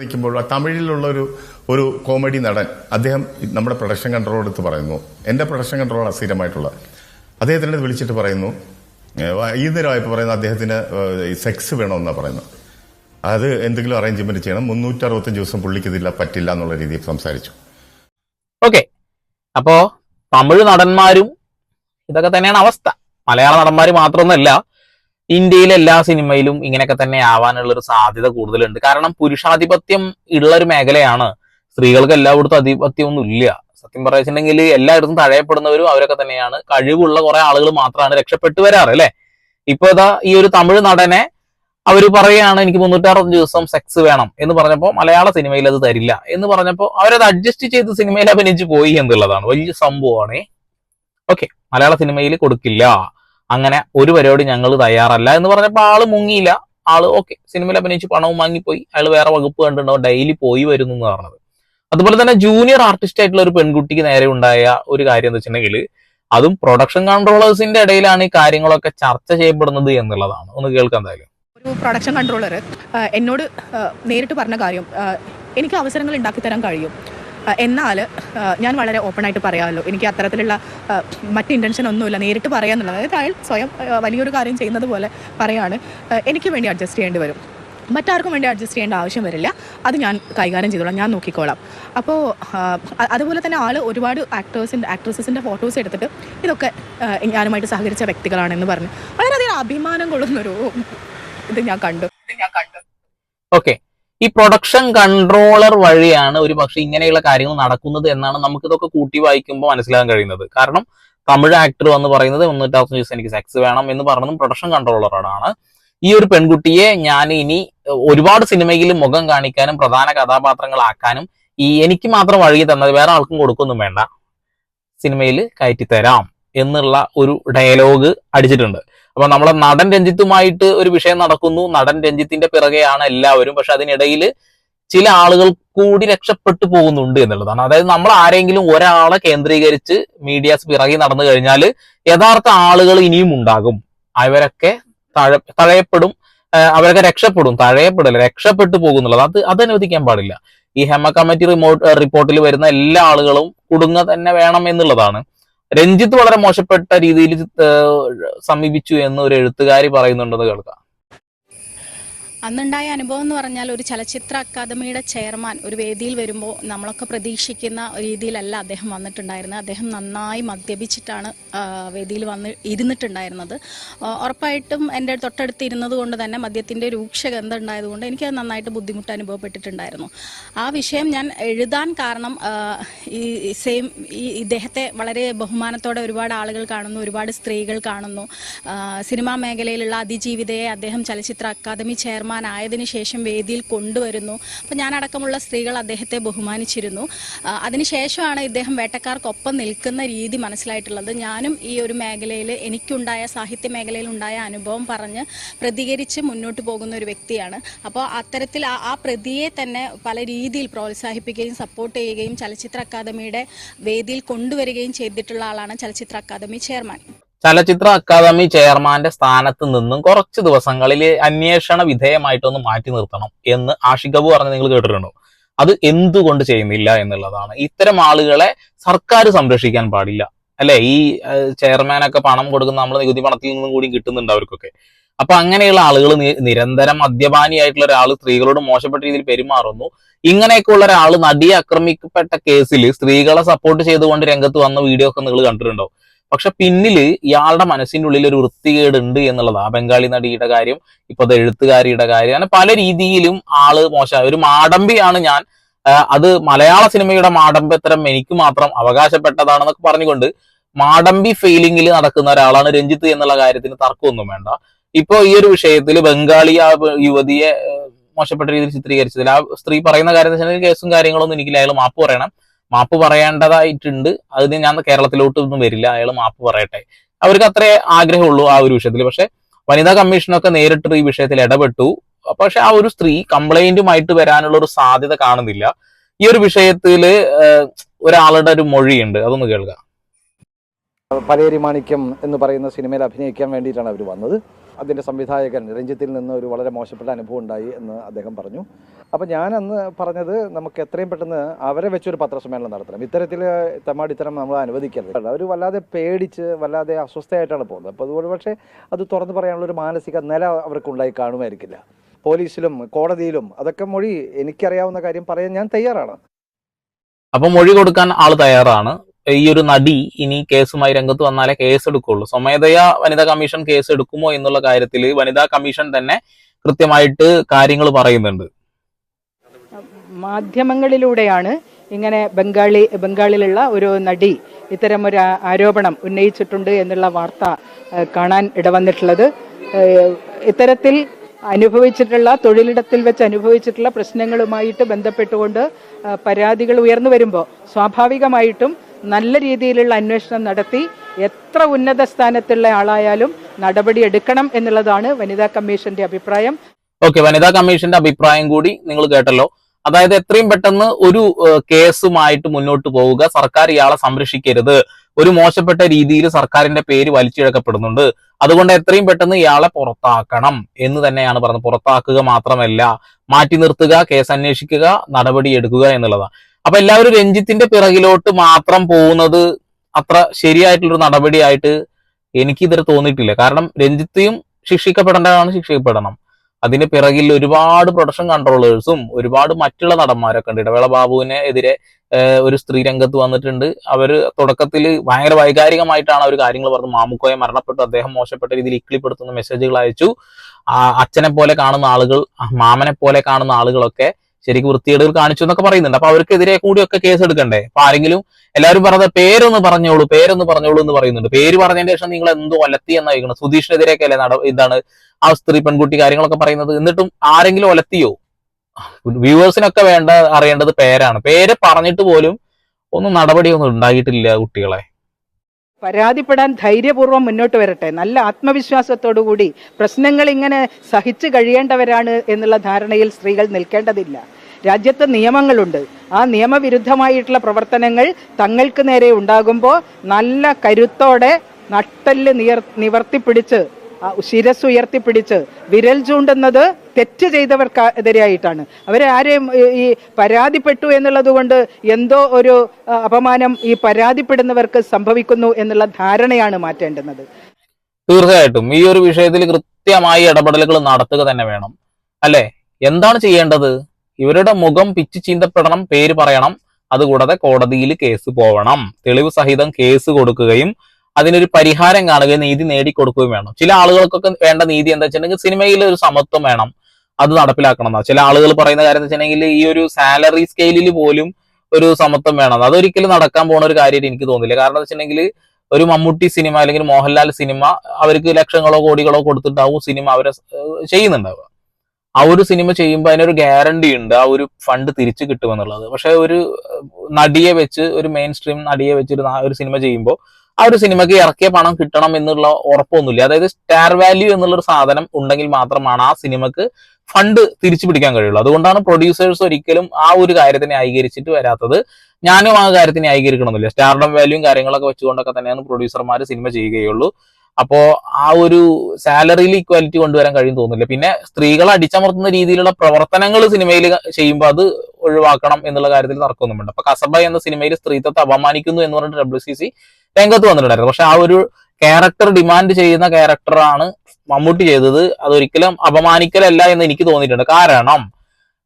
നിൽക്കുമ്പോൾ തമിഴിലുള്ള ഒരു ഒരു കോമഡി നടൻ അദ്ദേഹം നമ്മുടെ പ്രൊഡക്ഷൻ കൺട്രോൾ എടുത്ത് പറയുന്നു. എന്റെ പ്രൊഡക്ഷൻ കൺട്രോൾ അസ്ഥിരമായിട്ടുള്ള അദ്ദേഹത്തിന്റെ വിളിച്ചിട്ട് പറയുന്നു ഈ നേരമായപ്പോൾ പറയുന്നു അദ്ദേഹത്തിന് സെക്സ് വേണമെന്നാണ് പറയുന്നത്. അത് എന്തെങ്കിലും അറേഞ്ച്മെന്റ് ചെയ്യണം. മുന്നൂറ്റി അറുപത്തഞ്ച് ദിവസം പുള്ളിക്ക് ഇതില്ല പറ്റില്ല എന്നുള്ള രീതിയിൽ സംസാരിച്ചു. ഓക്കെ. അപ്പോ തമിഴ് നടന്മാരും ഇതൊക്കെ തന്നെയാണ് അവസ്ഥ. മലയാള നടന്മാർ മാത്രമൊന്നുമല്ല ഇന്ത്യയിലെ എല്ലാ സിനിമയിലും ഇങ്ങനെയൊക്കെ തന്നെ ആവാനുള്ള ഒരു സാധ്യത കൂടുതലുണ്ട്. കാരണം പുരുഷാധിപത്യം ഉള്ള ഒരു മേഖലയാണ്. സ്ത്രീകൾക്ക് എല്ലായിടത്തും ആധിപത്യം ഒന്നും ഇല്ല സത്യം പറയുന്നുണ്ടെങ്കിൽ എല്ലായിടത്തും തഴയപ്പെടുന്നവരും അവരൊക്കെ തന്നെയാണ്. കഴിവുള്ള കുറെ ആളുകൾ മാത്രമാണ് രക്ഷപ്പെട്ടു വരാറ് അല്ലെ? ഇപ്പൊ ഇതാ ഈ ഒരു തമിഴ് നടനെ അവർ പറയുകയാണ് എനിക്ക് മുന്നൂറ്റാറഞ്ച് ദിവസം സെക്സ് വേണം എന്ന് പറഞ്ഞപ്പോൾ മലയാള സിനിമയിൽ അത് തരില്ല എന്ന് പറഞ്ഞപ്പോൾ അവരത് അഡ്ജസ്റ്റ് ചെയ്ത് സിനിമയിൽ അഭിനയിച്ച് പോയി എന്നുള്ളതാണ്. വലിയ സംഭവമാണ്. ഓക്കെ മലയാള സിനിമയിൽ കൊടുക്കില്ല. അങ്ങനെ ഒരു പരിപാടി ഞങ്ങൾ തയ്യാറല്ല എന്ന് പറഞ്ഞപ്പോൾ ആൾ മുങ്ങിയില്ല. ആൾ ഓക്കെ സിനിമയിൽ അഭിനയിച്ച് പണവും വാങ്ങിപ്പോയി. അയാൾ വേറെ വകുപ്പ് കണ്ടിട്ടുണ്ടോ? ഡെയിലി പോയി വരുന്നു എന്ന് പറഞ്ഞത്. അതുപോലെ തന്നെ ജൂനിയർ ആർട്ടിസ്റ്റ് ആയിട്ടുള്ള ഒരു പെൺകുട്ടിക്ക് നേരെ ഉണ്ടായ ഒരു കാര്യം എന്ന് വെച്ചിട്ടുണ്ടെങ്കിൽ അതും പ്രൊഡക്ഷൻ കൺട്രോളേഴ്സിന്റെ ഇടയിലാണ് ഈ കാര്യങ്ങളൊക്കെ ചർച്ച ചെയ്യപ്പെടുന്നത് എന്നുള്ളതാണ്. ഒന്ന് കേൾക്കാൻ എന്തായാലും. ഒരു പ്രൊഡക്ഷൻ കൺട്രോളർ എന്നോട് നേരിട്ട് പറഞ്ഞ കാര്യം എനിക്ക് അവസരങ്ങൾ ഉണ്ടാക്കി തരാൻ കഴിയും. എന്നാൽ ഞാൻ വളരെ ഓപ്പൺ ആയിട്ട് പറയാമല്ലോ. എനിക്ക് അത്തരത്തിലുള്ള മറ്റ് ഇന്റൻഷൻ ഒന്നുമില്ല. നേരിട്ട് പറയാന്നുള്ളത്. അതായത് അയാൾ സ്വയം വലിയൊരു കാര്യം ചെയ്യുന്നത് പോലെ പറയാണ്. എനിക്ക് വേണ്ടി അഡ്ജസ്റ്റ് ചെയ്യേണ്ടി വരും. മറ്റാർക്കും വേണ്ടി അഡ്ജസ്റ്റ് ചെയ്യേണ്ട ആവശ്യം വരില്ല. അത് ഞാൻ കൈകാര്യം ചെയ്തോളാം. ഞാൻ നോക്കിക്കോളാം. അപ്പോൾ അതുപോലെ തന്നെ ആൾ ഒരുപാട് ആക്ടേഴ്സിന്റെ ആക്ട്രസസിന്റെ ഫോട്ടോസ് എടുത്തിട്ട് ഇതൊക്കെ ഞാനുമായിട്ട് സഹകരിച്ച വ്യക്തികളാണെന്ന് പറഞ്ഞ്. വളരെയധികം അഭിമാനം കൊള്ളുന്നൊരു ഇത് ഞാൻ കണ്ടു. ഞാൻ കണ്ടു ഓക്കെ ഈ പ്രൊഡക്ഷൻ കൺട്രോളർ വഴിയാണ് ഒരു പക്ഷെ ഇങ്ങനെയുള്ള കാര്യങ്ങൾ നടക്കുന്നത് എന്നാണ് നമുക്ക് ഇതൊക്കെ കൂട്ടി വായിക്കുമ്പോൾ മനസ്സിലാക്കാൻ കഴിയുന്നത്. കാരണം തമിഴ് ആക്ടർ വന്ന് പറയുന്നത് മുന്നൂറ്റാസം ദിവസം എനിക്ക് സെക്സ് വേണം എന്ന് പറഞ്ഞതും പ്രൊഡക്ഷൻ കൺട്രോളറാണ് ഈ ഒരു പെൺകുട്ടിയെ ഞാൻ ഇനി ഒരുപാട് സിനിമയിൽ മുഖം കാണിക്കാനും പ്രധാന കഥാപാത്രങ്ങളാക്കാനും ഈ എനിക്ക് മാത്രം വഴി തന്നത് വേറെ ആൾക്കും കൊടുക്കൊന്നും വേണ്ട. സിനിമയിൽ കയറ്റി തരാം എന്നുള്ള ഒരു ഡയലോഗ് അടിച്ചിട്ടുണ്ട്. അപ്പൊ നമ്മളെ നടൻ രഞ്ജിത്തുമായിട്ട് ഒരു വിഷയം നടക്കുന്നു. നടൻ രഞ്ജിത്തിന്റെ പിറകെയാണ് എല്ലാവരും. പക്ഷെ അതിനിടയിൽ ചില ആളുകൾ കൂടി രക്ഷപ്പെട്ടു പോകുന്നുണ്ട് എന്നുള്ളതാണ്. അതായത് നമ്മൾ ആരെങ്കിലും ഒരാളെ കേന്ദ്രീകരിച്ച് മീഡിയാസ് പിറകെ നടന്നു കഴിഞ്ഞാൽ യഥാർത്ഥ ആളുകൾ ഇനിയും ഉണ്ടാകും. അവരൊക്കെ തഴ തഴയപ്പെടും. അവരൊക്കെ രക്ഷപ്പെടും. തഴയപ്പെടില്ല. രക്ഷപ്പെട്ടു പോകുന്നുള്ളത്. അത് അത് അനുവദിക്കാൻ പാടില്ല. ഈ ഹെമ കമ്മിറ്റി റിമോട്ട് റിപ്പോർട്ടിൽ വരുന്ന എല്ലാ ആളുകളും കുടുങ്ങ തന്നെ വേണം എന്നുള്ളതാണ്. രഞ്ജിത്ത് വളരെ മോശപ്പെട്ട രീതിയിൽ സമീപിച്ചു എന്ന് ഒരു എഴുത്തുകാരി പറയുന്നുണ്ടെന്ന് കേൾക്കാം. അന്നുണ്ടായ അനുഭവം എന്ന് പറഞ്ഞാൽ ഒരു ചലച്ചിത്ര അക്കാദമിയുടെ ചെയർമാൻ ഒരു വേദിയിൽ വരുമ്പോൾ നമ്മളൊക്കെ പ്രതീക്ഷിക്കുന്ന രീതിയിലല്ല അദ്ദേഹം വന്നിട്ടുണ്ടായിരുന്നത്. അദ്ദേഹം നന്നായി മദ്യപിച്ചിട്ടാണ് വേദിയിൽ വന്ന് ഇരുന്നിട്ടുണ്ടായിരുന്നത്. ഉറപ്പായിട്ടും എന്റെ തൊട്ടടുത്ത് ഇരുന്നത് കൊണ്ട് തന്നെ മദ്യത്തിന്റെ രൂക്ഷഗന്ധം ഉണ്ടായതുകൊണ്ട് എനിക്ക് നന്നായിട്ട് ബുദ്ധിമുട്ട് അനുഭവപ്പെട്ടിട്ടുണ്ടായിരുന്നു. ആ വിഷയം ഞാൻ എഴുതാൻ കാരണം ഈ സെയിം ഈ ഇദ്ദേഹത്തെ വളരെ ബഹുമാനത്തോടെ ഒരുപാട് ആളുകൾ കാണുന്നു ഒരുപാട് സ്ത്രീകൾ കാണുന്നു. സിനിമാ മേഖലയിലുള്ള അതിജീവിതയെ അദ്ദേഹം ചലച്ചിത്ര അക്കാദമി ചെയർമാൻ ആയതിനു ശേഷം വേദിയിൽ കൊണ്ടുവരുന്നു. അപ്പോൾ ഞാനടക്കമുള്ള സ്ത്രീകൾ അദ്ദേഹത്തെ ബഹുമാനിച്ചിരുന്നു. അതിനുശേഷമാണ് ഇദ്ദേഹം വേട്ടക്കാർക്കൊപ്പം നിൽക്കുന്ന രീതി മനസ്സിലായിട്ടുള്ളത്. ഞാനും ഈ ഒരു മേഖലയിൽ എനിക്കുണ്ടായ സാഹിത്യ മേഖലയിൽ ഉണ്ടായ അനുഭവം പറഞ്ഞ് പ്രതികരിച്ച് മുന്നോട്ട് പോകുന്ന ഒരു വ്യക്തിയാണ്. അപ്പോൾ അത്തരത്തിൽ ആ പ്രതിയെ തന്നെ പല രീതിയിൽ പ്രോത്സാഹിപ്പിക്കുകയും സപ്പോർട്ട് ചെയ്യുകയും ചലച്ചിത്ര അക്കാദമിയുടെ വേദിയിൽ കൊണ്ടുവരികയും ചെയ്തിട്ടുള്ള ആളാണ് ചലച്ചിത്ര അക്കാദമി ചെയർമാൻ. ചലച്ചിത്ര അക്കാദമി ചെയർമാന്റെ സ്ഥാനത്ത് നിന്നും കുറച്ച് ദിവസങ്ങളിൽ അന്വേഷണ വിധേയമായിട്ടൊന്ന് മാറ്റി നിർത്തണം എന്ന് ആഷിഖബു പറഞ്ഞ് നിങ്ങൾ കേട്ടിട്ടുണ്ടോ? അത് എന്തുകൊണ്ട് ചെയ്യുന്നില്ല എന്നുള്ളതാണ്. ഇത്തരം ആളുകളെ സർക്കാർ സംരക്ഷിക്കാൻ പാടില്ല. അല്ലെ? ഈ ചെയർമാനൊക്കെ പണം കൊടുക്കുന്ന നമ്മൾ നികുതി പണത്തിൽ നിന്നും കൂടി കിട്ടുന്നുണ്ട് അവർക്കൊക്കെ. അപ്പൊ അങ്ങനെയുള്ള ആളുകൾ നിരന്തരം മദ്യപാനിയായിട്ടുള്ള ഒരാൾ സ്ത്രീകളോട് മോശപ്പെട്ട രീതിയിൽ പെരുമാറുന്നു. ഇങ്ങനെയൊക്കെ ഉള്ള ഒരാൾ നടിയെ ആക്രമിക്കപ്പെട്ട കേസിൽ സ്ത്രീകളെ സപ്പോർട്ട് ചെയ്തുകൊണ്ട് രംഗത്ത് വന്ന വീഡിയോ ഒക്കെ നിങ്ങൾ കണ്ടിട്ടുണ്ടോ? പക്ഷെ പിന്നിൽ ഇയാളുടെ മനസ്സിന്റെ ഉള്ളിൽ ഒരു വൃത്തികേട് ഉണ്ട് എന്നുള്ളതാ. ബംഗാളി നടിയുടെ കാര്യം ഇപ്പൊ അത് എഴുത്തുകാരിയുടെ കാര്യം. അങ്ങനെ പല രീതിയിലും ആൾ മോശം. ഒരു മാടമ്പിയാണ് ഞാൻ. അത് മലയാള സിനിമയുടെ മാടമ്പത്തരം എനിക്ക് മാത്രം അവകാശപ്പെട്ടതാണെന്നൊക്കെ പറഞ്ഞുകൊണ്ട് മാടമ്പി ഫെയിലിംഗിൽ നടക്കുന്ന ഒരാളാണ് രഞ്ജിത്ത് എന്നുള്ള കാര്യത്തിന് തർക്കമൊന്നും വേണ്ട. ഇപ്പോ ഈ ഒരു വിഷയത്തിൽ ബംഗാളി ആ യുവതിയെ മോശപ്പെട്ട രീതിയിൽ ചിത്രീകരിച്ചതിൽ ആ സ്ത്രീ പറയുന്ന കാര്യം എന്ന് വെച്ചാൽ കേസും കാര്യങ്ങളൊന്നും എനിക്കില്ല. അയാൾ മാപ്പ് പറയണം. മാപ്പ് പറയേണ്ടതായിട്ടുണ്ട്. അതിന് ഞാൻ കേരളത്തിലോട്ടൊന്നും വരില്ല. അയാൾ മാപ്പ് പറയട്ടെ. അവർക്ക് അത്രേ ആഗ്രഹമുള്ളൂ ആ ഒരു വിഷയത്തിൽ. പക്ഷെ വനിതാ കമ്മീഷനൊക്കെ നേരിട്ട് ഈ വിഷയത്തിൽ ഇടപെട്ടു. പക്ഷെ ആ ഒരു സ്ത്രീ കംപ്ലൈന്റുമായിട്ട് വരാനുള്ള ഒരു സാധ്യത കാണുന്നില്ല. ഈ ഒരു വിഷയത്തിൽ ഒരാളുടെ ഒരു മൊഴിയുണ്ട്. അതൊന്ന് കേൾക്കാം. പലേരി മാണിക്യം എന്ന് പറയുന്ന സിനിമയിൽ അഭിനയിക്കാൻ വേണ്ടിയിട്ടാണ് അവർ വന്നത്. അതിന്റെ സംവിധായകൻ രഞ്ജിത്തിൽ നിന്ന് ഒരു വളരെ മോശപ്പെട്ട അനുഭവം ഉണ്ടായി എന്ന് അദ്ദേഹം പറഞ്ഞു. അപ്പോൾ ഞാൻ അന്ന് പറഞ്ഞത് നമുക്ക് എത്രയും പെട്ടെന്ന് അവരെ വെച്ചൊരു പത്രസമ്മേളനം നടത്തണം. ഇത്തരത്തിൽ തമാടിത്തരം നമ്മൾ അനുവദിക്കരുത്. അവർ വല്ലാതെ പേടിച്ച് വല്ലാതെ അസ്വസ്ഥയായിട്ടാണ് പോകുന്നത്. അപ്പോൾ അതുകൊണ്ട് പക്ഷേ അത് തുറന്നു പറയാനുള്ള ഒരു മാനസിക നില അവർക്കുണ്ടായി കാണുമായിരിക്കില്ല. പോലീസിലും കോടതിയിലും അതൊക്കെ മൊഴി എനിക്കറിയാവുന്ന കാര്യം പറയാൻ ഞാൻ തയ്യാറാണ്. അപ്പൊ മൊഴി കൊടുക്കാൻ ആൾ തയ്യാറാണ്. ഈ ഒരു നടി ഇനി കേസുമായി രംഗത്ത് വന്നാലേ കേസ് എടുക്കുള്ളൂ സ്വമേധയാ വനിതാ കമ്മീഷൻ കേസ് എടുക്കുമോ എന്നുള്ള കാര്യത്തിൽ വനിതാ കമ്മീഷൻ തന്നെ കൃത്യമായിട്ട് കാര്യങ്ങൾ പറയുന്നുണ്ട്. മാധ്യമങ്ങളിലൂടെയാണ് ഇങ്ങനെ ബംഗാളി ബംഗാളിലുള്ള ഒരു നടി ഇത്തരം ഒരു ആരോപണം ഉന്നയിച്ചിട്ടുണ്ട് എന്നുള്ള വാർത്ത കാണാൻ ഇടവന്നിട്ടുള്ളത്. ഇത്തരത്തിൽ അനുഭവിച്ചിട്ടുള്ള തൊഴിലിടത്തിൽ വെച്ച് അനുഭവിച്ചിട്ടുള്ള പ്രശ്നങ്ങളുമായിട്ട് ബന്ധപ്പെട്ടുകൊണ്ട് പരാതികൾ ഉയർന്നു വരുമ്പോൾ സ്വാഭാവികമായിട്ടും നല്ല രീതിയിലുള്ള അന്വേഷണം നടത്തി എത്ര ഉന്നത സ്ഥാനത്തുള്ള ആളായാലും നടപടി എടുക്കണം എന്നുള്ളതാണ് വനിതാ കമ്മീഷന്റെ അഭിപ്രായം. ഓക്കെ വനിതാ കമ്മീഷന്റെ അഭിപ്രായം കൂടി നിങ്ങൾ കേട്ടല്ലോ. അതായത് എത്രയും പെട്ടെന്ന് ഒരു കേസുമായിട്ട് മുന്നോട്ട് പോവുക സർക്കാർ ഇയാളെ സംരക്ഷിക്കരുത്. ഒരു മോശപ്പെട്ട രീതിയിൽ സർക്കാരിന്റെ പേര് വലിച്ചിഴക്കപ്പെടുന്നുണ്ട്. അതുകൊണ്ട് എത്രയും പെട്ടെന്ന് ഇയാളെ പുറത്താക്കണം എന്ന് തന്നെയാണ് പറഞ്ഞത്. പുറത്താക്കുക മാത്രമല്ല മാറ്റി നിർത്തുക കേസ് അന്വേഷിക്കുക നടപടി എടുക്കുക എന്നുള്ളതാണ്. അപ്പൊ എല്ലാവരും രഞ്ജിത്തിന്റെ പിറകിലോട്ട് മാത്രം പോകുന്നത് അത്ര ശരിയായിട്ടുള്ളൊരു നടപടിയായിട്ട് എനിക്ക് ഇതുവരെ തോന്നിയിട്ടില്ല. കാരണം രഞ്ജിത്തെയും ശിക്ഷിക്കപ്പെടേണ്ടതാണ് ശിക്ഷിക്കപ്പെടണം. അതിന് പിറകിൽ ഒരുപാട് പ്രൊഡക്ഷൻ കൺട്രോളേഴ്സും ഒരുപാട് മറ്റുള്ള നടന്മാരൊക്കെ ഉണ്ട്. ഇടവേള ബാബുവിനെ എതിരെ ഒരു സ്ത്രീ രംഗത്ത് വന്നിട്ടുണ്ട്. അവർ തുടക്കത്തിൽ ഭയങ്കര വൈകാരികമായിട്ടാണ് അവർ കാര്യങ്ങൾ പറഞ്ഞത് മാമുക്കോയെ മരണപ്പെട്ടു അദ്ദേഹം മോശപ്പെട്ട രീതിയിൽ ഇക്കിളിപ്പെടുത്തുന്ന മെസ്സേജുകൾ അയച്ചു. അച്ഛനെ പോലെ കാണുന്ന ആളുകൾ മാമനെ പോലെ കാണുന്ന ആളുകളൊക്കെ ശരിക്കും വൃത്തികേടുകൾ കാണിച്ചു എന്നൊക്കെ പറയുന്നുണ്ട്. അപ്പൊ അവർക്കെതിരെ കൂടിയൊക്കെ കേസ് എടുക്കണ്ടേ? അപ്പൊ ആരെങ്കിലും എല്ലാവരും പറഞ്ഞത് പേരൊന്ന് പറഞ്ഞോളൂ പേരൊന്ന് പറഞ്ഞോളൂ എന്ന് പറയുന്നുണ്ട്. പേര് പറഞ്ഞതിന് ശേഷം നിങ്ങൾ എന്തോ ഒലത്തി എന്നായിരിക്കണം സുധീഷിനെതിരെയൊക്കെ അല്ലേ നട ഇതാണ് ആ സ്ത്രീ പെൺകുട്ടി കാര്യങ്ങളൊക്കെ പറയുന്നത്? എന്നിട്ടും ആരെങ്കിലും ഒലത്തിയോ? വ്യൂവേഴ്സിനൊക്കെ വേണ്ട അറിയേണ്ടത് പേരാണ്. പേര് പറഞ്ഞിട്ട് പോലും ഒന്നും നടപടിയൊന്നും ഉണ്ടായിട്ടില്ല കുട്ടികളെ. പരാതിപ്പെടാൻ ധൈര്യപൂർവം മുന്നോട്ട് വരട്ടെ. നല്ല ആത്മവിശ്വാസത്തോടു കൂടി പ്രശ്നങ്ങൾ ഇങ്ങനെ സഹിച്ചു കഴിയേണ്ടവരാണ് എന്നുള്ള ധാരണയിൽ സ്ത്രീകൾ നിൽക്കേണ്ടതില്ല. രാജ്യത്ത് നിയമങ്ങളുണ്ട്. ആ നിയമവിരുദ്ധമായിട്ടുള്ള പ്രവർത്തനങ്ങൾ തങ്ങൾക്ക് നേരെ ഉണ്ടാകുമ്പോൾ നല്ല കരുത്തോടെ നട്ടൽ നിയർ നിവർത്തിപ്പിടിച്ച് ശിരസ് ഉയർത്തിപ്പിടിച്ച് വിരൽ ചൂണ്ടുന്നത് തെറ്റ് ചെയ്തവർക്കെതിരെയായിട്ടാണ് അവരെ ആരെയും ഈ- പരാതിപ്പെട്ടു എന്നുള്ളത് കൊണ്ട് എന്തോ ഒരു അപമാനം ഈ പരാതിപ്പെടുന്നവർക്ക് സംഭവിക്കുന്നു എന്നുള്ള ധാരണയാണ് മാറ്റേണ്ടുന്നത്. തീർച്ചയായിട്ടും. ഈ ഒരു വിഷയത്തിൽ കൃത്യമായി ഇടപെടലുകൾ നടത്തുക തന്നെ വേണം. അല്ലെ? എന്താണ് ചെയ്യേണ്ടത്? ഇവരുടെ മുഖം പിച്ചു ചീന്തപ്പെടണം പേര് പറയണം. അതുകൂടാതെ കോടതിയിൽ കേസ് പോവണം. തെളിവ് സഹിതം കേസ് കൊടുക്കുകയും അതിനൊരു പരിഹാരം കാണുകയും നീതി നേടിക്കൊടുക്കുകയും വേണം. ചില ആളുകൾക്കൊക്കെ വേണ്ട നീതി എന്താ വെച്ചിട്ടുണ്ടെങ്കിൽ സിനിമയിൽ ഒരു സമത്വം വേണം. അത് നടപ്പിലാക്കണം എന്നാ. ചില ആളുകൾ പറയുന്ന കാര്യം എന്ന് വെച്ചിട്ടുണ്ടെങ്കിൽ ഈ ഒരു സാലറി സ്കെയിലിൽ പോലും ഒരു സമത്വം വേണം അതൊരിക്കലും നടക്കാൻ പോകുന്ന ഒരു കാര്യമായിട്ട് എനിക്ക് തോന്നില്ല കാരണം എന്ന് വെച്ചിട്ടുണ്ടെങ്കിൽ ഒരു മമ്മൂട്ടി സിനിമ അല്ലെങ്കിൽ മോഹൻലാൽ സിനിമ അവർക്ക് ലക്ഷങ്ങളോ കോടികളോ കൊടുത്തിട്ടാവും സിനിമ അവരെ ചെയ്യുന്നുണ്ടാവുക. ആ ഒരു സിനിമ ചെയ്യുമ്പോൾ അതിനൊരു ഗ്യാരണ്ടി ഉണ്ട് ആ ഒരു ഫണ്ട് തിരിച്ചു കിട്ടുമെന്നുള്ളത്. പക്ഷെ ഒരു നടിയെ വെച്ച് ഒരു മെയിൻ സ്ട്രീം നടിയെ വെച്ച് ഒരു സിനിമ ചെയ്യുമ്പോൾ ആ ഒരു സിനിമയ്ക്ക് ഇറക്കിയ പണം കിട്ടണം എന്നുള്ള ഉറപ്പൊന്നുമില്ല. അതായത് സ്റ്റാർ വാല്യൂ എന്നുള്ള ഒരു സാധനം ഉണ്ടെങ്കിൽ മാത്രമാണ് ആ സിനിമക്ക് ഫണ്ട് തിരിച്ചു പിടിക്കാൻ കഴിയുള്ളൂ. അതുകൊണ്ടാണ് പ്രൊഡ്യൂസേഴ്സ് ഒരിക്കലും ആ ഒരു കാര്യത്തിനെ ന്യായീകരിച്ചിട്ട് വരാത്തത്. ഞാനും ആ കാര്യത്തിന് ന്യായീകരിക്കണമെന്നില്ല. സ്റ്റാർഡം വാല്യൂയും കാര്യങ്ങളൊക്കെ വെച്ചുകൊണ്ടൊക്കെ തന്നെയാണ് പ്രൊഡ്യൂസർമാർ സിനിമ ചെയ്യുകയുള്ളൂ. അപ്പോ ആ ഒരു സാലറിയിൽ ഇക്വാലിറ്റി കൊണ്ടുവരാൻ കഴിയും തോന്നുന്നില്ല. പിന്നെ സ്ത്രീകളെ അടിച്ചമർത്തുന്ന രീതിയിലുള്ള പ്രവർത്തനങ്ങൾ സിനിമയിൽ ചെയ്യുമ്പോൾ അത് ഒഴിവാക്കണം എന്നുള്ള കാര്യത്തിൽ തർക്കമൊന്നുമുണ്ട് അപ്പൊ കസബ എന്ന സിനിമയിൽ സ്ത്രീത്വത്തെ അപമാനിക്കുന്നു എന്ന് പറഞ്ഞിട്ട് ഡബ്ല്യു സി സി രംഗത്ത് വന്നിട്ടുണ്ടായിരുന്നു. പക്ഷെ ആ ഒരു ക്യാരക്ടർ ഡിമാൻഡ് ചെയ്യുന്ന ക്യാരക്ടറാണ് മമ്മൂട്ടി ചെയ്തത്. അതൊരിക്കലും അപമാനിക്കലല്ല എന്ന് എനിക്ക് തോന്നിയിട്ടുണ്ട്. കാരണം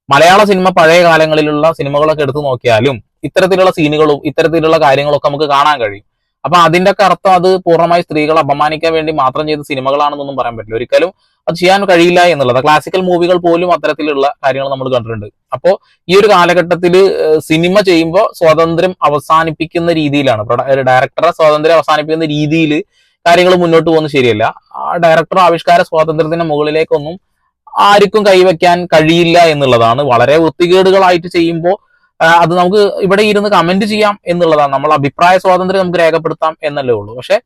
മലയാള സിനിമ പഴയ കാലങ്ങളിലുള്ള സിനിമകളൊക്കെ എടുത്തു നോക്കിയാലും ഇത്തരത്തിലുള്ള സീനുകളും ഇത്തരത്തിലുള്ള കാര്യങ്ങളൊക്കെ നമുക്ക് കാണാൻ കഴിയും. അപ്പൊ അതിന്റെ ഒക്കെ അർത്ഥം അത് പൂർണമായി സ്ത്രീകളെ അപമാനിക്കാൻ വേണ്ടി മാത്രം ചെയ്ത സിനിമകളാണെന്നൊന്നും പറയാൻ പറ്റില്ല. ഒരിക്കലും അത് ചെയ്യാൻ കഴിയില്ല എന്നുള്ളത്. ക്ലാസിക്കൽ മൂവികൾ പോലും അത്തരത്തിലുള്ള കാര്യങ്ങൾ നമ്മൾ കണ്ടിട്ടുണ്ട്. അപ്പോ ഈ ഒരു കാലഘട്ടത്തിൽ സിനിമ ചെയ്യുമ്പോൾ സ്വാതന്ത്ര്യം അവസാനിപ്പിക്കുന്ന രീതിയിലാണ്. ഡയറക്ടറെ സ്വാതന്ത്ര്യം അവസാനിപ്പിക്കുന്ന രീതിയിൽ കാര്യങ്ങൾ മുന്നോട്ട് പോകുന്നത് ശരിയല്ല. ആ ഡയറക്ടർ ആവിഷ്കാര സ്വാതന്ത്ര്യത്തിന്റെ മുകളിലേക്കൊന്നും ആർക്കും കൈവയ്ക്കാൻ കഴിയില്ല എന്നുള്ളതാണ്. വളരെ വൃത്തികേടുകളായിട്ട് ചെയ്യുമ്പോൾ അത് നമുക്ക് ഇവിടെ ഇരുന്ന് കമന്റ് ചെയ്യാം എന്നുള്ളതാണ്. നമ്മൾ അഭിപ്രായ സ്വാതന്ത്ര്യം നമുക്ക് രേഖപ്പെടുത്താം എന്നല്ലേ ഉള്ളൂ. പക്ഷെ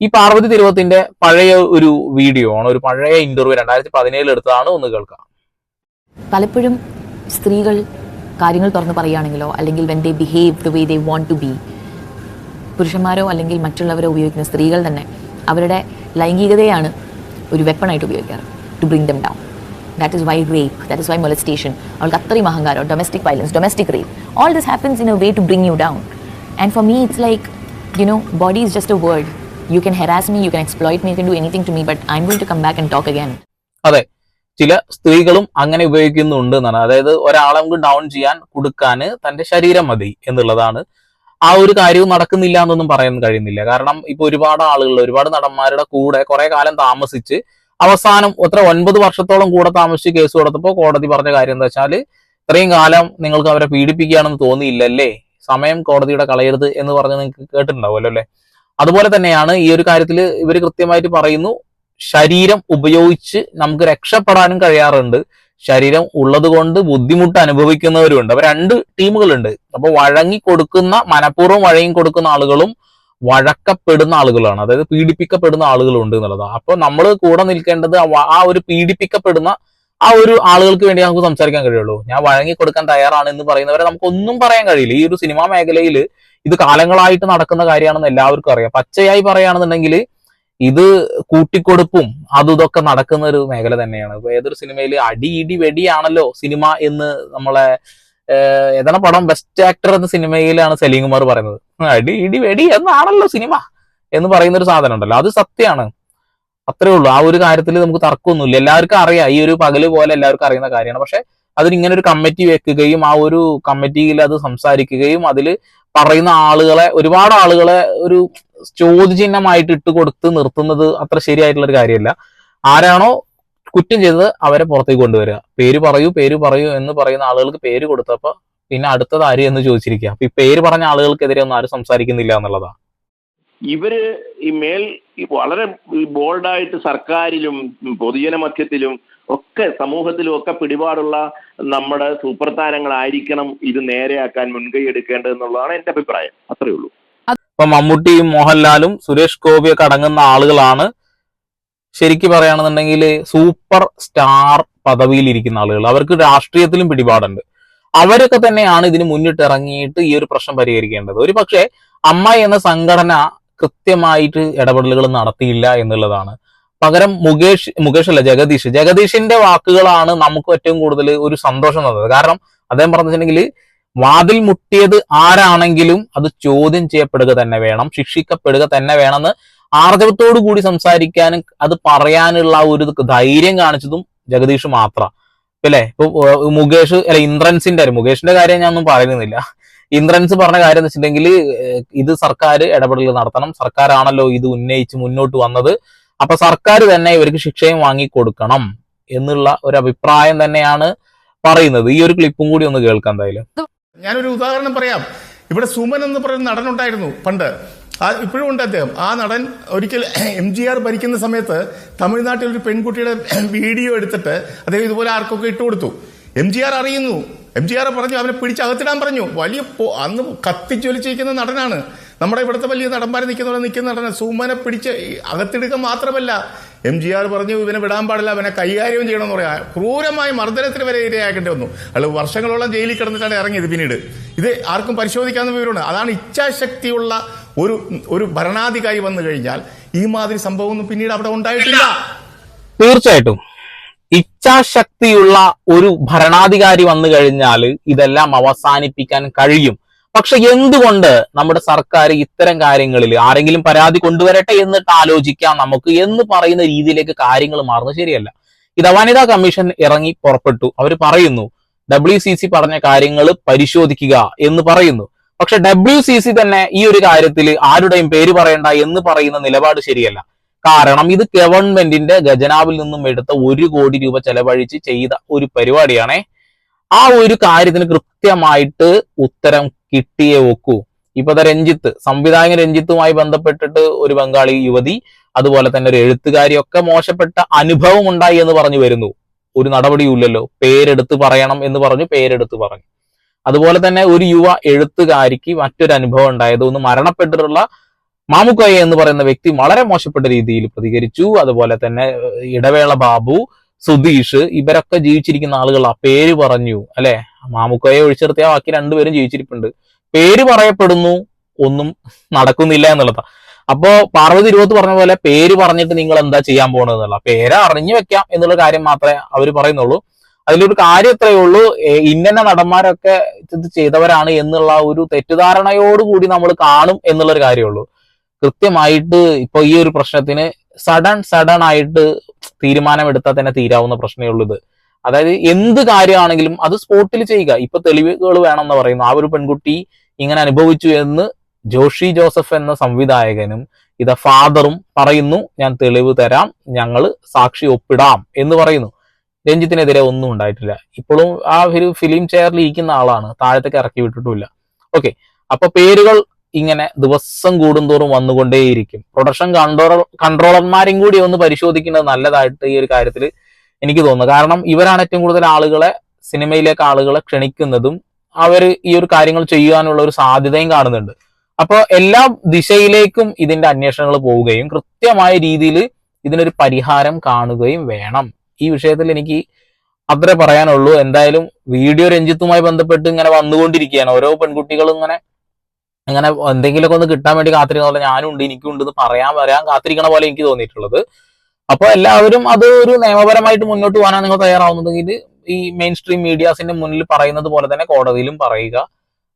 ഈ പാർവതി തിരുവത്തിന്റെ പഴയ ഒരു വീഡിയോ ആണ് ഒരു പഴയ ഇന്റർവ്യൂ രണ്ടായിരത്തി പതിനേഴിൽ എടുത്തതാണ് ഒന്ന് കേൾക്കാം. പലപ്പോഴും സ്ത്രീകൾ കാര്യങ്ങൾ തുറന്ന് പറയുകയാണെങ്കിലോ അല്ലെങ്കിൽ when they behave the way they want to be പുരുഷന്മാരോ അല്ലെങ്കിൽ മറ്റുള്ളവരോ ഉപയോഗിക്കുന്ന സ്ത്രീകൾ തന്നെ അവരുടെ ലൈംഗികതയാണ് ഒരു വെപ്പണായിട്ട് ഉപയോഗിക്കാറ് to bring them down that is why rape that is why molestation അവൾക്ക് അത്രയും അഹങ്കാരം domestic violence domestic rape all this happens in a way to bring you down and for me it's like you know body is just a word you can harass me you can exploit me you do anything to me but I'm going to come back and talk again അതെ. ചില സ്ത്രീകളും അങ്ങനെ ഉപയോഗിക്കുന്നുണ്ട് എന്നാണ്. അതായത് ഒരാളെ നമുക്ക് down ചെയ്യാൻ കൊടുക്കാൻ തന്റെ ശരീരം മതി എന്നുള്ളതാണ്. ആ ഒരു കാര്യവും നടക്കുന്നില്ല എന്നൊന്നും പറയാൻ കഴിയുന്നില്ല. കാരണം ഇപ്പൊ ഒരുപാട് ആളുകൾ ഒരുപാട് നടന്മാരുടെ കൂടെ കുറെ കാലം താമസിച്ച് അവസാനം എത്ര ഒൻപത് വർഷത്തോളം കൂടെ താമസിച്ച് കേസ് കൊടുത്തപ്പോൾ കോടതി പറഞ്ഞ കാര്യം എന്താ വെച്ചാൽ ഇത്രയും കാലം നിങ്ങൾക്ക് അവരെ പീഡിപ്പിക്കുകയാണെന്ന് തോന്നിയില്ലല്ലേ? സമയം കോടതിയുടെ കളയരുത് എന്ന് പറഞ്ഞ് നിങ്ങൾക്ക് കേട്ടിട്ടുണ്ടാവുമല്ലോ അല്ലെ? അതുപോലെ തന്നെയാണ് ഈ ഒരു കാര്യത്തിൽ ഇവർ കൃത്യമായിട്ട് പറയുന്നു ശരീരം ഉപയോഗിച്ച് നമുക്ക് രക്ഷപ്പെടാനും കഴിയാറുണ്ട്. ശരീരം ഉള്ളത് കൊണ്ട് ബുദ്ധിമുട്ട് അനുഭവിക്കുന്നവരുണ്ട്. അപ്പൊ രണ്ട് ടീമുകളുണ്ട്. അപ്പൊ വഴങ്ങി കൊടുക്കുന്ന മനഃപൂർവം വഴങ്ങി കൊടുക്കുന്ന ആളുകളും വഴക്കപ്പെടുന്ന ആളുകളാണ്. അതായത് പീഡിപ്പിക്കപ്പെടുന്ന ആളുകളുണ്ട് എന്നുള്ളത്. അപ്പോൾ നമ്മൾ കൂടെ നിൽക്കേണ്ടത് ആ ഒരു പീഡിപ്പിക്കപ്പെടുന്ന ആ ഒരു ആളുകൾക്ക് വേണ്ടി നമുക്ക് സംസാരിക്കാൻ കഴിയുള്ളൂ. ഞാൻ വഴങ്ങി കൊടുക്കാൻ തയ്യാറാണ് എന്ന് പറയുന്നവരെ നമുക്ക് ഒന്നും പറയാൻ കഴിയില്ല. ഈ ഒരു സിനിമാ മേഖലയിൽ ഇത് കാലങ്ങളായിട്ട് നടക്കുന്ന കാര്യമാണെന്ന് എല്ലാവർക്കും അറിയാം. പച്ചയായി പറയുകയാണെന്നുണ്ടെങ്കിൽ ഇത് കൂട്ടിക്കൊടുപ്പും അതും ഇതൊക്കെ നടക്കുന്ന ഒരു മേഖല തന്നെയാണ്. ഏതൊരു സിനിമയിൽ അടി ഇടി വെടിയാണല്ലോ സിനിമ എന്ന് നമ്മളെ ഏതാണ് പടം ബെസ്റ്റ് ആക്ടർ എന്ന സിനിമയിലാണ് സലീം കുമാർ പറയുന്നത്. അടി ഇടി വെടി എന്നാണല്ലോ സിനിമ എന്ന് പറയുന്ന ഒരു സാധനം ഉണ്ടല്ലോ അത് സത്യമാണ്. അത്രേ ഉള്ളൂ. ആ ഒരു കാര്യത്തിൽ നമുക്ക് തർക്കമൊന്നുമില്ല. എല്ലാവർക്കും അറിയാം. ഈ ഒരു പകൽ പോലെ എല്ലാവർക്കും അറിയുന്ന കാര്യമാണ്. പക്ഷെ അതിന് ഇങ്ങനെ ഒരു കമ്മിറ്റി വെക്കുകയും ആ ഒരു കമ്മിറ്റിയിൽ അത് സംസാരിക്കുകയും അതിൽ പറയുന്ന ആളുകളെ ഒരുപാട് ആളുകളെ ഒരു ചോദ്യചിഹ്നമായിട്ട് ഇട്ട് കൊടുത്ത് നിർത്തുന്നത് അത്ര ശരിയായിട്ടുള്ള ഒരു കാര്യമല്ല. ആരാണോ കുറ്റം ചെയ്തത് അവരെ പുറത്തേക്ക് കൊണ്ടുവരിക. പേര് പറയൂ പേര് പറയൂ എന്ന് പറയുന്ന ആളുകൾക്ക് പേര് കൊടുത്തപ്പോ പിന്നെ അടുത്തത് ആര് എന്ന് ചോദിച്ചിരിക്കുക. അപ്പൊ ഈ പേര് പറഞ്ഞ ആളുകൾക്കെതിരെ ഒന്നും ആരും സംസാരിക്കുന്നില്ല എന്നുള്ളതാണ്. ഇവർ ഈ മേൽ വളരെ ബോൾഡായിട്ട് സർക്കാരിലും പൊതുജന മധ്യത്തിലും ഒക്കെ സമൂഹത്തിലും ഒക്കെ പിടിപാടുള്ള നമ്മുടെ സൂപ്പർ താരങ്ങളായിരിക്കണം ഇത് നേരെയാക്കാൻ മുൻകൈ എടുക്കേണ്ടതെന്നുള്ളതാണ് എന്റെ അഭിപ്രായം. അത്രയേ ഉള്ളൂ. ഇപ്പൊ മമ്മൂട്ടിയും മോഹൻലാലും സുരേഷ് ഗോപിയൊക്കെ അടങ്ങുന്ന ആളുകളാണ് ശരിക്കും പറയുകയാണെന്നുണ്ടെങ്കിൽ സൂപ്പർ സ്റ്റാർ പദവിയിൽ ഇരിക്കുന്ന ആളുകൾ. അവർക്ക് രാഷ്ട്രീയത്തിലും പിടിപാടുണ്ട്. അവരൊക്കെ തന്നെയാണ് ഇതിന് മുന്നിട്ട് ഇറങ്ങിയിട്ട് ഈ ഒരു പ്രശ്നം പരിഹരിക്കേണ്ടത്. ഒരു പക്ഷേ അമ്മ എന്ന സംഘടന കൃത്യമായിട്ട് ഇടപെടലുകൾ നടത്തിയില്ല എന്നുള്ളതാണ്. പകരം മുകേഷ് മുകേഷ് അല്ല ജഗദീഷ്. ജഗദീഷിന്റെ വാക്കുകളാണ് നമുക്ക് ഏറ്റവും കൂടുതൽ ഒരു സന്തോഷം തന്നത്. കാരണം അദ്ദേഹം പറഞ്ഞിട്ടുണ്ടെങ്കിൽ വാതിൽ മുട്ടിയത് ആരാണെങ്കിലും അത് ചോദ്യം ചെയ്യപ്പെടുക തന്നെ വേണം ശിക്ഷിക്കപ്പെടുക തന്നെ വേണമെന്ന് ആർജവത്തോടു കൂടി സംസാരിക്കാനും അത് പറയാനുള്ള ആ ഒരു ധൈര്യം കാണിച്ചതും ജഗദീഷ് മാത്ര. അല്ലേ? ഇപ്പൊ മുകേഷ് അല്ല ഇന്ദ്രൻസിന്റെ മുകേഷിന്റെ കാര്യം ഞാൻ ഒന്നും പറയുന്നില്ല. ഇന്ദ്രൻസ് പറഞ്ഞ കാര്യം എന്ന് വെച്ചിട്ടുണ്ടെങ്കിൽ ഇത് സർക്കാർ ഇടപെടൽ നടത്തണം. സർക്കാരാണല്ലോ ഇത് ഉന്നയിച്ച് മുന്നോട്ട് വന്നത്. അപ്പൊ സർക്കാർ തന്നെ ഇവർക്ക് ശിക്ഷയും വാങ്ങി കൊടുക്കണം എന്നുള്ള ഒരു അഭിപ്രായം തന്നെയാണ് പറയുന്നത്. ഈ ഒരു ക്ലിപ്പും കൂടി ഒന്ന് കേൾക്കാം എന്തായാലും. ഞാനൊരു ഉദാഹരണം പറയാം. ഇവിടെ സുമൻ എന്ന് പറയുന്ന നടനുണ്ടായിരുന്നു പണ്ട്. ആ ഇപ്പോഴും ഉണ്ട് അദ്ദേഹം. ആ നടൻ ഒരിക്കൽ എം ജി ആർ ഭരിക്കുന്ന സമയത്ത് തമിഴ്നാട്ടിൽ ഒരു പെൺകുട്ടിയുടെ വീഡിയോ എടുത്തിട്ട് അദ്ദേഹം ഇതുപോലെ ആർക്കൊക്കെ ഇട്ട് കൊടുത്തു. എം ജി ആർ അറിയുന്നു. എം ജി ആർ പറഞ്ഞു അവനെ പിടിച്ചകത്തിടാൻ പറഞ്ഞു. വലിയ അന്ന് കത്തിച്ചൊലിച്ചിരിക്കുന്ന നടനാണ്. നമ്മുടെ ഇവിടുത്തെ വലിയ നടന്മാരെ നിൽക്കുന്ന നിൽക്കുന്ന നടന സുമനെ പിടിച്ച് അകത്തിടുക മാത്രമല്ല. എം ജി ആർ പറഞ്ഞു ഇവനെ വിടാൻ പാടില്ല അവനെ കൈകാര്യം ചെയ്യണമെന്ന് പറയാം. ക്രൂരമായ മർദ്ദനത്തിന് വരെ ഇരയാക്കേണ്ടി വന്നു. അയാൾ വർഷങ്ങളോളം ജയിലിൽ കിടന്നിട്ടാണ് ഇറങ്ങിയത് പിന്നീട്. ഇത് ആർക്കും പരിശോധിക്കാവുന്ന വിവരമാണ്. അതാണ് ഇച്ഛാശക്തിയുള്ള ഒരു ഒരു ഭരണാധികാരി വന്നു കഴിഞ്ഞാൽ ഈ മാതിരി സംഭവമൊന്നും പിന്നീട് അവിടെ ഉണ്ടായിട്ടില്ല. തീർച്ചയായിട്ടും. ഇച്ഛാശക്തിയുള്ള ഒരു ഭരണാധികാരി വന്നു കഴിഞ്ഞാൽ ഇതെല്ലാം അവസാനിപ്പിക്കാൻ കഴിയും. പക്ഷെ എന്തുകൊണ്ട് നമ്മുടെ സർക്കാർ ഇത്തരം കാര്യങ്ങളിൽ ആരെങ്കിലും പരാതി കൊണ്ടുവരട്ടെ എന്നിട്ട് ആലോചിക്കാം നമുക്ക് എന്ന് പറയുന്ന രീതിയിലേക്ക് കാര്യങ്ങൾ മാറുന്നത് ശരിയല്ല. ഇത് വനിതാ കമ്മീഷൻ ഇറങ്ങി പുറപ്പെട്ടു. അവർ പറയുന്നു ഡബ്ല്യു സി സി പറഞ്ഞ കാര്യങ്ങൾ പരിശോധിക്കുക എന്ന് പറയുന്നു. പക്ഷെ ഡബ്ല്യു സി സി തന്നെ ഈ ഒരു കാര്യത്തിൽ ആരുടെയും പേര് പറയണ്ട എന്ന് പറയുന്ന നിലപാട് ശരിയല്ല. കാരണം ഇത് ഗവൺമെന്റിന്റെ ഖജനാവിൽ നിന്നും എടുത്ത ഒരു കോടി രൂപ ചെലവഴിച്ച് ചെയ്ത ഒരു പരിപാടിയാണേ. ആ ഒരു കാര്യത്തിന് കൃത്യമായിട്ട് ഉത്തരം കിട്ടിയേ ഒക്കൂ. ഇപ്പൊ രഞ്ജിത്ത് സംവിധായകൻ രഞ്ജിത്തുമായി ബന്ധപ്പെട്ടിട്ട് ഒരു ബംഗാളി യുവതി അതുപോലെ തന്നെ ഒരു എഴുത്തുകാരിയൊക്കെ മോശപ്പെട്ട അനുഭവം ഉണ്ടായി എന്ന് പറഞ്ഞു വരുന്നു. ഒരു നടപടിയുമില്ലല്ലോ. പേരെടുത്ത് പറയണം എന്ന് പറഞ്ഞു പേരെടുത്ത് പറഞ്ഞു. അതുപോലെ തന്നെ ഒരു യുവ എഴുത്തുകാരിക്ക് മറ്റൊരു അനുഭവം ഉണ്ടായത് ഒന്ന് മരണപ്പെട്ടിട്ടുള്ള മാമുക്കോയ എന്ന് പറയുന്ന വ്യക്തി വളരെ മോശപ്പെട്ട രീതിയിൽ പ്രതികരിച്ചു. അതുപോലെ തന്നെ ഇടവേള ബാബു സുധീഷ് ഇവരൊക്കെ ജീവിച്ചിരിക്കുന്ന ആളുകൾ ആ പേര് പറഞ്ഞു അല്ലെ? മാമുക്കോയെ ഒഴിച്ചു ബാക്കി രണ്ടുപേരും ജീവിച്ചിരിപ്പുണ്ട്. പേര് പറയപ്പെടുന്നു ഒന്നും നടക്കുന്നില്ല എന്നുള്ളതാ. അപ്പോ പാർവതി ഇരുപത്ത് പറഞ്ഞ പോലെ പേര് പറഞ്ഞിട്ട് നിങ്ങൾ എന്താ ചെയ്യാൻ പോകണത് എന്നുള്ള പേര് അറിഞ്ഞു വെക്കാം എന്നുള്ള കാര്യം മാത്രമേ അവർ പറയുന്നുള്ളൂ. അതിലൊരു കാര്യം ഇത്രയേ ഉള്ളൂ ഇന്നന്ന നടന്മാരൊക്കെ ഇത് ചെയ്തവരാണ് എന്നുള്ള ഒരു തെറ്റിദ്ധാരണയോടുകൂടി നമ്മൾ കാണും എന്നുള്ളൊരു കാര്യമുള്ളൂ. കൃത്യമായിട്ട് ഇപ്പൊ ഈ ഒരു പ്രശ്നത്തിന് സഡൻ സഡൻ ആയിട്ട് തീരുമാനമെടുത്താൽ തന്നെ തീരാവുന്ന പ്രശ്നമേ ഉള്ളൂ ഇത്. അതായത് എന്ത് കാര്യമാണെങ്കിലും അത് സ്പോട്ടിൽ ചെയ്യുക. ഇപ്പൊ തെളിവുകൾ വേണമെന്ന് പറയുന്നു ആ ഒരു പെൺകുട്ടി ഇങ്ങനെ അനുഭവിച്ചു എന്ന് ജോഷി ജോസഫ് എന്ന സംവിധായകനും ഇത ഫാദറും പറയുന്നു ഞാൻ തെളിവ് തരാം ഞങ്ങൾ സാക്ഷി ഒപ്പിടാം എന്ന് പറയുന്നു. രഞ്ജിത്തിനെതിരെ ഒന്നും ഉണ്ടായിട്ടില്ല. ഇപ്പോഴും ആ ഒരു ഫിലിം ചെയറിൽ ഇരിക്കുന്ന ആളാണ്. താഴത്തേക്ക് ഇറക്കി വിട്ടിട്ടുമില്ല. ഓക്കെ അപ്പൊ പേരുകൾ ഇങ്ങനെ ദിവസം കൂടുന്തോറും വന്നുകൊണ്ടേയിരിക്കും. പ്രൊഡക്ഷൻ കൺട്രോളർ കൺട്രോളർമാരും കൂടി ഒന്ന് പരിശോധിക്കുന്നത് നല്ലതായിട്ട് ഈ ഒരു കാര്യത്തിൽ എനിക്ക് തോന്നുന്നു. കാരണം ഇവരാണ് ഏറ്റവും കൂടുതൽ ആളുകളെ സിനിമയിലേക്ക് ആളുകളെ ക്ഷണിക്കുന്നതും അവർ ഈ ഒരു കാര്യങ്ങൾ ചെയ്യാനുള്ള ഒരു സാധ്യതയും കാണുന്നുണ്ട്. അപ്പോൾ എല്ലാ ദിശയിലേക്കും ഇതിന്റെ അന്വേഷണങ്ങൾ പോവുകയും കൃത്യമായ രീതിയിൽ ഇതിനൊരു പരിഹാരം കാണുകയും വേണം. ഈ വിഷയത്തിൽ എനിക്ക് അത്രേ പറയാനുള്ളൂ. എന്തായാലും വീഡിയോ രഞ്ജിത്തുമായി ബന്ധപ്പെട്ട് ഇങ്ങനെ വന്നുകൊണ്ടിരിക്കുകയാണ്. ഓരോ പെൺകുട്ടികളും ഇങ്ങനെ അങ്ങനെ എന്തെങ്കിലുമൊക്കെ ഒന്ന് കിട്ടാൻ വേണ്ടി കാത്തിരിക്കുന്ന പോലെ ഞാനും ഉണ്ട് എനിക്കും ഉണ്ട് എന്ന് പറയാൻ വരാൻ കാത്തിരിക്കണ പോലെ എനിക്ക് തോന്നിയിട്ടുള്ളത്. അപ്പോൾ എല്ലാവരും അത് ഒരു നിയമപരമായിട്ട് മുന്നോട്ട് പോകാനാണ് നിങ്ങൾ തയ്യാറാവുന്നതെങ്കിൽ ഈ മെയിൻ സ്ട്രീം മീഡിയാസിന്റെ മുന്നിൽ പറയുന്നത് പോലെ തന്നെ കോടതിയിലും പറയുക.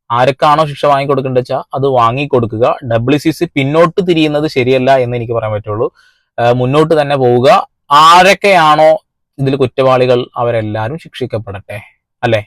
ആരൊക്കെയാണോ ശിക്ഷ വാങ്ങിക്കൊടുക്കേണ്ടത് വെച്ചാൽ അത് വാങ്ങിക്കൊടുക്കുക. ഡബ്ല്യു സി സി പിന്നോട്ട് തിരിയുന്നത് ശരിയല്ല എന്ന് എനിക്ക് പറയാൻ പറ്റുള്ളൂ. മുന്നോട്ട് തന്നെ പോവുക. ആരൊക്കെയാണോ ഇതിൽ കുറ്റവാളികൾ അവരെല്ലാവരും ശിക്ഷിക്കപ്പെടട്ടെ. അല്ലെ?